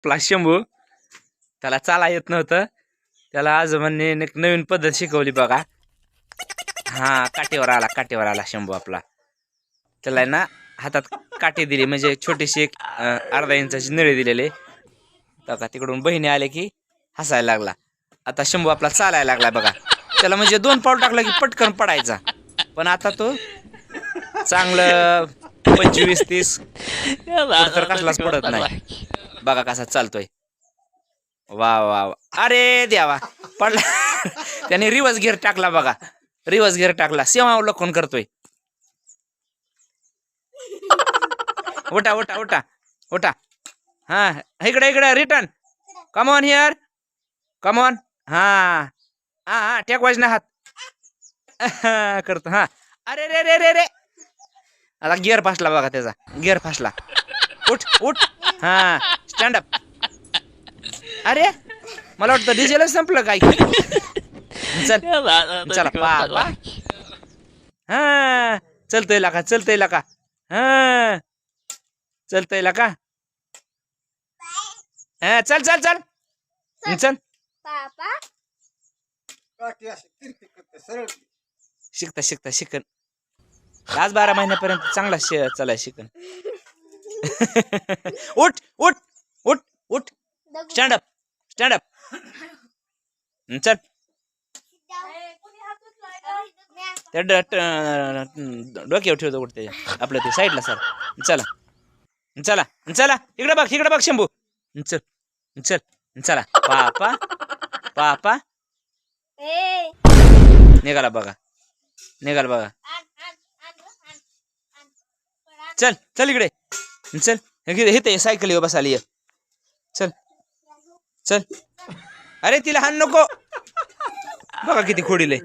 आपला शंभू. त्याला चाला येत नव्हतं. त्याला आजोबांनी एक नवीन पद्धत शिकवली बघा. हा काठीवर आला काठीवर आला शंभू आपला. त्याला ना हातात काठी दिली म्हणजे छोटीशी एक अर्धा इंचाची नळी दिलेली. बघा तिकडून बहिणी आले की हसायला लागला. आता शंभू आपला चालायला लागला बघा. त्याला म्हणजे दोन पाऊल टाकलं की पटकन पडायचा. पण आता तो चांगलं पंचवीस तीस तर कसलाच पडत नाही. बघा कसा चालतोय. वा वा वा. अरे द्यावा पडला. त्याने रिवर्स गिअर टाकला बघा. रिवर्स गिअर टाकला. सेवा अवलंबन करतोय. उठा उठा उठा. उठा. हा इकडे इकडे रिटर्न कमॉन हिअर कमॉन हा. हा हा टेकवायच ना हात. करतो हा. अरे रे रे रे रे. आता गिअर फासला बघा त्याचा. गिअर फासला. उठ उठ. हा. स्टँड अप अरे मला वाटतं डिझेलच संपलं काय? चल. चला पा पा हा चलतोय का चलतोय का. हा चलतोय का. हा चल चल चल. चल. पापा. काठी अशी तिरकी करते सरळ शिकता शिकता शिकन. आज बारा महिन्यापर्यंत चांगला शे चालाय शिकन. उठ उठ स्टँड अप स्टँड अप चल. त्या ड- डोक्यावर ठेवतो कुठे त्याच्या आपलं ते साईडला सर. चला. चला. चला. इकडे बघ इकडे बघ शंभू. चल. चल. चला. पापा. पापा. निघाला बघा. निघाला बघा. चल. चल इकडे. चल. हे ते सायकल बसाली चल. चल. अरे तिला हान नको. बघा किती खोडीले